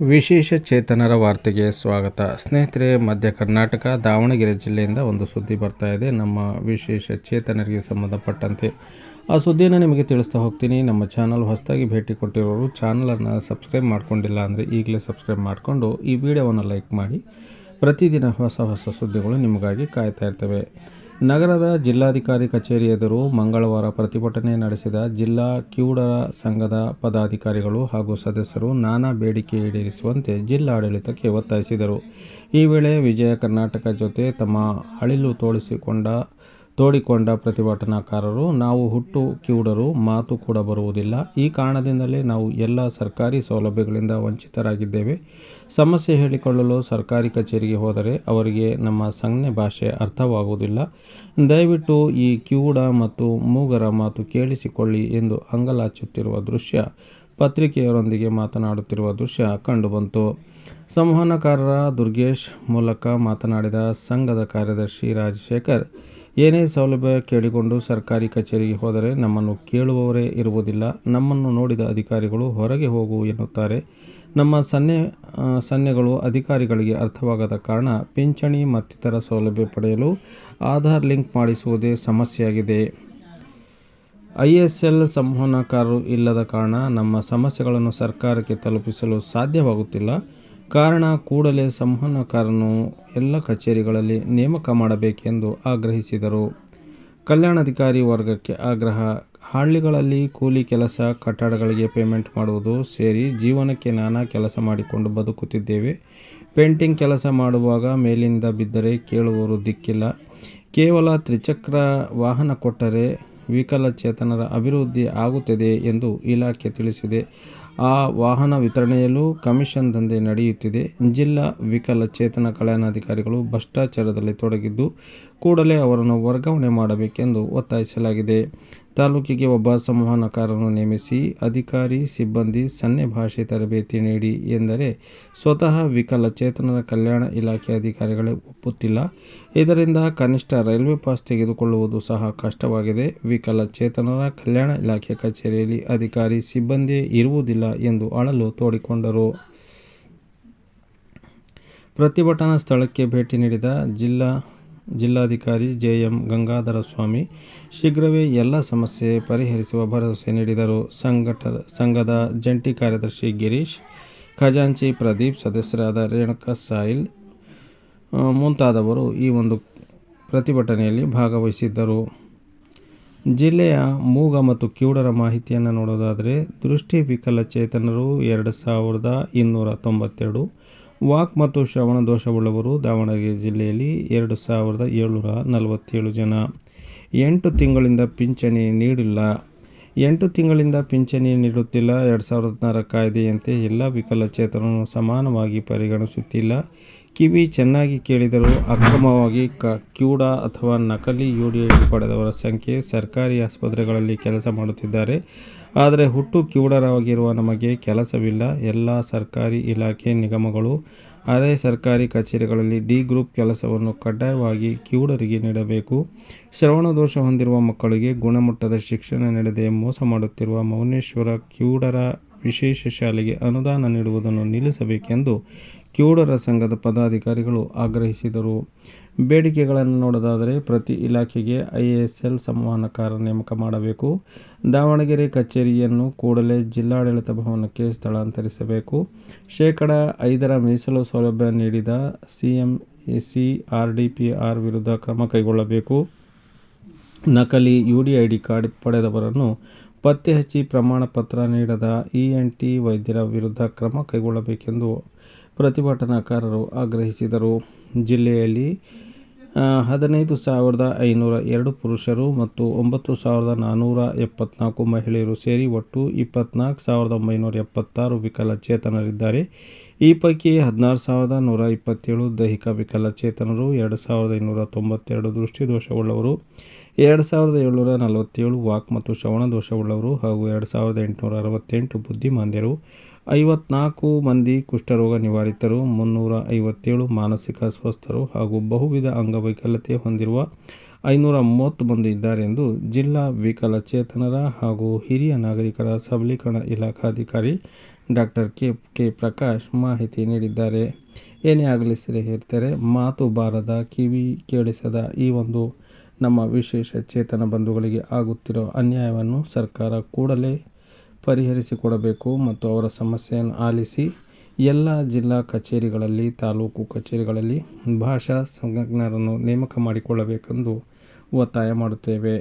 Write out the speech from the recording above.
ವಿಶೇಷ ಚೇತನರ ವಾರ್ತೆಗೆ ಸ್ವಾಗತ. ಸ್ನೇಹಿತರೆ, ಮಧ್ಯ ಕರ್ನಾಟಕ, ದಾವಣಗೆರೆ ಜಿಲ್ಲೆಯಿಂದ ಒಂದು ಸುದ್ದಿ ಬರ್ತಾ ಇದೆ. ನಮ್ಮ ವಿಶೇಷ ಚೇತನರಿಗೆ ಸಂಬಂಧಪಟ್ಟಂತೆ ಆ ಸುದ್ದಿಯನ್ನು ನಿಮಗೆ ತಿಳಿಸ್ತಾ ಹೋಗ್ತೀನಿ. ನಮ್ಮ ಚಾನಲ್ ಹೊಸದಾಗಿ ಭೇಟಿ ಕೊಟ್ಟಿರೋರು ಚಾನಲನ್ನು ಸಬ್ಸ್ಕ್ರೈಬ್ ಮಾಡ್ಕೊಂಡಿಲ್ಲ ಅಂದರೆ ಈಗಲೇ ಸಬ್ಸ್ಕ್ರೈಬ್ ಮಾಡಿಕೊಂಡು ಈ ವಿಡಿಯೋವನ್ನು ಲೈಕ್ ಮಾಡಿ. ಪ್ರತಿದಿನ ಹೊಸ ಹೊಸ ಸುದ್ದಿಗಳು ನಿಮಗಾಗಿ ಕಾಯ್ತಾ ಇರ್ತವೆ. ನಗರದ ಜಿಲ್ಲಾಧಿಕಾರಿ ಕಚೇರಿ ಎದುರು ಮಂಗಳವಾರ ಪ್ರತಿಭಟನೆ ನಡೆಸಿದ ಜಿಲ್ಲಾ ಕಿವುಡರ ಸಂಘದ ಪದಾಧಿಕಾರಿಗಳು ಹಾಗೂ ಸದಸ್ಯರು ನಾನಾ ಬೇಡಿಕೆ ಈಡೇರಿಸುವಂತೆ ಜಿಲ್ಲಾಡಳಿತಕ್ಕೆ ಒತ್ತಾಯಿಸಿದರು. ಈ ವೇಳೆ ವಿಜಯ ಕರ್ನಾಟಕ ಜೊತೆ ತಮ್ಮ ಅಳಿಲು ತೋಳಿಸಿಕೊಂಡ ತೋಡಿಕೊಂಡ ಪ್ರತಿಭಟನಾಕಾರರು, ನಾವು ಹುಟ್ಟು ಕಿವುಡರು, ಮಾತು ಕೂಡ ಬರುವುದಿಲ್ಲ. ಈ ಕಾರಣದಿಂದಲೇ ನಾವು ಎಲ್ಲ ಸರ್ಕಾರಿ ಸೌಲಭ್ಯಗಳಿಂದ ವಂಚಿತರಾಗಿದ್ದೇವೆ. ಸಮಸ್ಯೆ ಹೇಳಿಕೊಳ್ಳಲು ಸರ್ಕಾರಿ ಕಚೇರಿಗೆ ಹೋದರೆ ಅವರಿಗೆ ನಮ್ಮ ಸಂಜ್ಞೆ ಭಾಷೆ ಅರ್ಥವಾಗುವುದಿಲ್ಲ. ದಯವಿಟ್ಟು ಈ ಕಿವುಡ ಮತ್ತು ಮೂಗರ ಮಾತು ಕೇಳಿಸಿಕೊಳ್ಳಿ ಎಂದು ಅಂಗಲಾಚುತ್ತಿರುವ ದೃಶ್ಯ ಪತ್ರಿಕೆಯರೊಂದಿಗೆ ಮಾತನಾಡುತ್ತಿರುವ ದೃಶ್ಯ ಕಂಡುಬಂತು. ಸಂವಹನಕಾರರ ದುರ್ಗೇಶ್ ಮೂಲಕ ಮಾತನಾಡಿದ ಸಂಘದ ಕಾರ್ಯದರ್ಶಿ ರಾಜಶೇಖರ್ ಏನೇ ಸೌಲಭ್ಯ ಕೇಳಿಕೊಂಡು ಸರ್ಕಾರಿ ಕಚೇರಿಗೆ ಹೋದರೆ ನಮ್ಮನ್ನು ಕೇಳುವವರೇ ಇರುವುದಿಲ್ಲ. ನಮ್ಮನ್ನು ನೋಡಿದ ಅಧಿಕಾರಿಗಳು ಹೊರಗೆ ಹೋಗು ಎನ್ನುತ್ತಾರೆ. ನಮ್ಮ ಸನ್ನೆ ಸನ್ನೆಗಳು ಅಧಿಕಾರಿಗಳಿಗೆ ಅರ್ಥವಾಗದ ಕಾರಣ ಪಿಂಚಣಿ ಮತ್ತಿತರ ಸೌಲಭ್ಯ ಪಡೆಯಲು ಆಧಾರ್ ಲಿಂಕ್ ಮಾಡಿಸುವುದೇ ಸಮಸ್ಯೆಯಾಗಿದೆ. ಐ ಎಸ್ ಎಲ್ ಸಂವಹನಕಾರರು ಇಲ್ಲದ ಕಾರಣ ನಮ್ಮ ಸಮಸ್ಯೆಗಳನ್ನು ಸರ್ಕಾರಕ್ಕೆ ತಲುಪಿಸಲು ಸಾಧ್ಯವಾಗುತ್ತಿಲ್ಲ. ಕಾರಣ ಕೂಡಲೇ ಸಂವಹನಕಾರನು ಎಲ್ಲ ಕಚೇರಿಗಳಲ್ಲಿ ನೇಮಕ ಮಾಡಬೇಕೆಂದು ಆಗ್ರಹಿಸಿದರು. ಕಲ್ಯಾಣಾಧಿಕಾರಿ ವರ್ಗಕ್ಕೆ ಆಗ್ರಹ. ಹಳ್ಳಿಗಳಲ್ಲಿ ಕೂಲಿ ಕೆಲಸ, ಕಟ್ಟಡಗಳಿಗೆ ಪೇಮೆಂಟ್ ಮಾಡುವುದು ಸೇರಿ ಜೀವನಕ್ಕೆ ನಾನಾ ಕೆಲಸ ಮಾಡಿಕೊಂಡು ಬದುಕುತ್ತಿದ್ದೇವೆ. ಪೇಂಟಿಂಗ್ ಕೆಲಸ ಮಾಡುವಾಗ ಮೇಲಿಂದ ಬಿದ್ದರೆ ಕೇಳುವವರು ದಿಕ್ಕಿಲ್ಲ. ಕೇವಲ ತ್ರಿಚಕ್ರ ವಾಹನ ಕೊಟ್ಟರೆ ವಿಕಲಚೇತನರ ಅಭಿವೃದ್ಧಿ ಆಗುತ್ತದೆ ಎಂದು ಇಲಾಖೆ ತಿಳಿಸಿದೆ. ಆ ವಾಹನ ವಿತರಣೆಯಲ್ಲೂ ಕಮಿಷನ್ ದಂಧೆ ನಡೆಯುತ್ತಿದೆ. ಜಿಲ್ಲಾ ವಿಕಲಚೇತನ ಕಲ್ಯಾಣಾಧಿಕಾರಿಗಳು ಭ್ರಷ್ಟಾಚಾರದಲ್ಲಿ ತೊಡಗಿದ್ದು, ಕೂಡಲೇ ಅವರನ್ನು ವರ್ಗಾವಣೆ ಮಾಡಬೇಕೆಂದು ಒತ್ತಾಯಿಸಲಾಗಿದೆ. ತಾಲೂಕಿಗೆ ಒಬ್ಬ ಸಂವಹನಕಾರರನ್ನು ನೇಮಿಸಿ ಅಧಿಕಾರಿ, ಸಿಬ್ಬಂದಿ ಸನ್ನೆ ಭಾಷೆ ತರಬೇತಿ ನೀಡಿ ಎಂದರೆ ಸ್ವತಃ ವಿಕಲಚೇತನರ ಕಲ್ಯಾಣ ಇಲಾಖೆ ಅಧಿಕಾರಿಗಳೇ ಒಪ್ಪುತ್ತಿಲ್ಲ. ಇದರಿಂದ ಕನಿಷ್ಠ ರೈಲ್ವೆ ಪಾಸ್ ತೆಗೆದುಕೊಳ್ಳುವುದು ಸಹ ಕಷ್ಟವಾಗಿದೆ. ವಿಕಲಚೇತನರ ಕಲ್ಯಾಣ ಇಲಾಖೆ ಕಚೇರಿಯಲ್ಲಿ ಅಧಿಕಾರಿ, ಸಿಬ್ಬಂದಿ ಇರುವುದಿಲ್ಲ ಎಂದು ಅಳಲು ತೋಡಿಕೊಂಡರು. ಪ್ರತಿಭಟನಾ ಸ್ಥಳಕ್ಕೆ ಭೇಟಿ ನೀಡಿದ ಜಿಲ್ಲಾ ಜಿಲ್ಲಾಧಿಕಾರಿ ಜೆ ಎಂ ಗಂಗಾಧರ ಸ್ವಾಮಿ ಶೀಘ್ರವೇ ಎಲ್ಲ ಸಮಸ್ಯೆ ಪರಿಹರಿಸುವ ಭರವಸೆ ನೀಡಿದರು. ಸಂಘಟ, ಸಂಘದ ಜಂಟಿ ಕಾರ್ಯದರ್ಶಿ ಗಿರೀಶ್, ಖಜಾಂಚಿ ಪ್ರದೀಪ್, ಸದಸ್ಯರಾದ ರೇಣುಕ ಸಾಯಿಲ್ ಮುಂತಾದವರು ಈ ಒಂದು ಪ್ರತಿಭಟನೆಯಲ್ಲಿ ಭಾಗವಹಿಸಿದ್ದರು. ಜಿಲ್ಲೆಯ ಮೂಗ ಮತ್ತು ಕಿವುಡರ ಮಾಹಿತಿಯನ್ನು ನೋಡೋದಾದರೆ, ದೃಷ್ಟಿ ವಿಕಲಚೇತನರು ಎರಡು ಸಾವಿರದ ಇನ್ನೂರ ತೊಂಬತ್ತೆರಡು ವಾಕ್ ಮತ್ತು ಶ್ರವಣ ದೋಷವುಳ್ಳವರು ದಾವಣಗೆರೆ ಜಿಲ್ಲೆಯಲ್ಲಿ ಎರಡು ಸಾವಿರದ ಏಳ್ನೂರ ನಲವತ್ತೇಳು ಜನ. ಎಂಟು ತಿಂಗಳಿಂದ ಪಿಂಚಣಿ ನೀಡಿಲ್ಲ. ಎಂಟು ತಿಂಗಳಿಂದ ಪಿಂಚಣಿ ನೀಡುತ್ತಿಲ್ಲ. ಎರಡು ಸಾವಿರದ ಹದಿನಾರ ಕಾಯ್ದೆಯಂತೆ ಎಲ್ಲ ವಿಕಲಚೇತನರನ್ನು ಸಮಾನವಾಗಿ ಪರಿಗಣಿಸುತ್ತಿಲ್ಲ. ಕಿವಿ ಚೆನ್ನಾಗಿ ಕೇಳಿದರೂ ಅಕ್ರಮವಾಗಿ ಕ, ಕ್ಯೂಡ ಅಥವಾ ನಕಲಿ ಯು ಡಿ ಐ ಪಡೆದವರ ಸಂಖ್ಯೆ ಸರ್ಕಾರಿ ಆಸ್ಪತ್ರೆಗಳಲ್ಲಿ ಕೆಲಸ ಮಾಡುತ್ತಿದ್ದಾರೆ. ಆದರೆ ಹುಟ್ಟು ಕಿವುಡರಾಗಿರುವ ನಮಗೆ ಕೆಲಸವಿಲ್ಲ. ಎಲ್ಲ ಸರ್ಕಾರಿ ಇಲಾಖೆ ನಿಗಮಗಳು, ಅರೆ ಸರ್ಕಾರಿ ಕಚೇರಿಗಳಲ್ಲಿ ಡಿ ಗ್ರೂಪ್ ಕೆಲಸವನ್ನು ಕಡ್ಡಾಯವಾಗಿ ಕಿವುಡರಿಗೆ ನೀಡಬೇಕು. ಶ್ರವಣ ದೋಷ ಹೊಂದಿರುವ ಮಕ್ಕಳಿಗೆ ಗುಣಮಟ್ಟದ ಶಿಕ್ಷಣ ನೀಡದೆ ಮೋಸ ಮಾಡುತ್ತಿರುವ ಮೌನೇಶ್ವರ ಕಿವುಡರ ವಿಶೇಷ ಶಾಲೆಗೆ ಅನುದಾನ ನೀಡುವುದನ್ನು ನಿಲ್ಲಿಸಬೇಕೆಂದು ಕಿವುಡರ ಸಂಘದ ಪದಾಧಿಕಾರಿಗಳು ಆಗ್ರಹಿಸಿದರು. ಬೇಡಿಕೆಗಳನ್ನು ನೋಡೋದಾದರೆ ಪ್ರತಿ ಇಲಾಖೆಗೆ ಐ ಎಸ್ ಎಲ್ ಸಂವಹನಕಾರ ನೇಮಕ ಮಾಡಬೇಕು. ದಾವಣಗೆರೆ ಕಚೇರಿಯನ್ನು ಕೂಡಲೇ ಜಿಲ್ಲಾಡಳಿತ ಭವನಕ್ಕೆ ಸ್ಥಳಾಂತರಿಸಬೇಕು. ಶೇಕಡ ಐದರ ಮೀಸಲು ಸೌಲಭ್ಯ ನೀಡಿದ C M C R D P R ವಿರುದ್ಧ ಕ್ರಮ ಕೈಗೊಳ್ಳಬೇಕು. ನಕಲಿ U D I D card ಪಡೆದವರನ್ನು ಪತ್ತೆ ಹಚ್ಚಿ ಪ್ರಮಾಣ ಪತ್ರ ನೀಡದ ಇಎನ್ಟಿ ಎನ್ ಟಿ ವೈದ್ಯರ ವಿರುದ್ಧ ಕ್ರಮ ಕೈಗೊಳ್ಳಬೇಕೆಂದು ಪ್ರತಿಭಟನಾಕಾರರು ಆಗ್ರಹಿಸಿದರು. ಜಿಲ್ಲೆಯಲ್ಲಿ ಹದಿನೈದು ಸಾವಿರದ ಐನೂರ ಎರಡು ಪುರುಷರು ಮತ್ತು ಒಂಬತ್ತು ಸಾವಿರದ ನಾನ್ನೂರ ಎಪ್ಪತ್ನಾಲ್ಕು ಮಹಿಳೆಯರು ಸೇರಿ ಒಟ್ಟು ಇಪ್ಪತ್ನಾಲ್ಕು ಸಾವಿರದ ಒಂಬೈನೂರ ಎಪ್ಪತ್ತಾರು ವಿಕಲಚೇತನರಿದ್ದಾರೆ. ಈ ಪೈಕಿ ಹದಿನಾರು ಸಾವಿರದ ನೂರ ಇಪ್ಪತ್ತೇಳು ದೈಹಿಕ ವಿಕಲಚೇತನರು, ಎರಡು ಸಾವಿರದ ಇನ್ನೂರ ತೊಂಬತ್ತೆರಡು ದೃಷ್ಟಿದೋಷವುಳ್ಳವರು, ಎರಡು ಸಾವಿರದ ಏಳ್ನೂರ ನಲವತ್ತೇಳು ವಾಕ್ ಮತ್ತು ಶ್ರವಣ ದೋಷವುಳ್ಳವರು ಹಾಗೂ ಎರಡು ಸಾವಿರದ ಎಂಟುನೂರ ಅರವತ್ತೆಂಟು ಬುದ್ಧಿಮಾಂದ್ಯರು. ಐವತ್ನಾಲ್ಕು ಮಂದಿ ಕುಷ್ಠರೋಗ ನಿವಾರಿತರು, ಮುನ್ನೂರ ಐವತ್ತೇಳು ಮಾನಸಿಕ ಅಸ್ವಸ್ಥರು ಹಾಗೂ ಬಹುವಿಧ ಅಂಗವೈಕಲ್ಯತೆ ಹೊಂದಿರುವ ಐನೂರ ಮೂವತ್ತು ಮಂದಿ ಇದ್ದಾರೆ ಎಂದು ಜಿಲ್ಲಾ ವಿಕಲಚೇತನರ ಹಾಗೂ ಹಿರಿಯ ನಾಗರಿಕರ ಸಬಲೀಕರಣ ಇಲಾಖಾಧಿಕಾರಿ ಡಾಕ್ಟರ್ ಕೆ ಕೆ ಪ್ರಕಾಶ್ ಮಾಹಿತಿ ನೀಡಿದ್ದಾರೆ. ಏನೇ ಆಗಲಿ ಸರಿ ಹೇಳ್ತಾರೆ, ಮಾತು ಬಾರದ ಕಿವಿ ಕೇಳಿಸದ ಈ ಒಂದು ನಮ್ಮ ವಿಶೇಷ ಚೇತನ ಬಂಧುಗಳಿಗೆ ಆಗುತ್ತಿರೋ ಅನ್ಯಾಯವನ್ನು ಸರ್ಕಾರ ಕೂಡಲೇ ಪರಿಹರಿಸಿಕೊಡಬೇಕು ಮತ್ತು ಅವರ ಸಮಸ್ಯೆಯನ್ನು ಆಲಿಸಿ ಎಲ್ಲ ಜಿಲ್ಲಾ ಕಚೇರಿಗಳಲ್ಲಿ, ತಾಲೂಕು ಕಚೇರಿಗಳಲ್ಲಿ ಭಾಷಾ ಸಂಜ್ಞರನ್ನು ನೇಮಕ ಮಾಡಿಕೊಳ್ಳಬೇಕೆಂದು ಒತ್ತಾಯ ಮಾಡುತ್ತೇವೆ.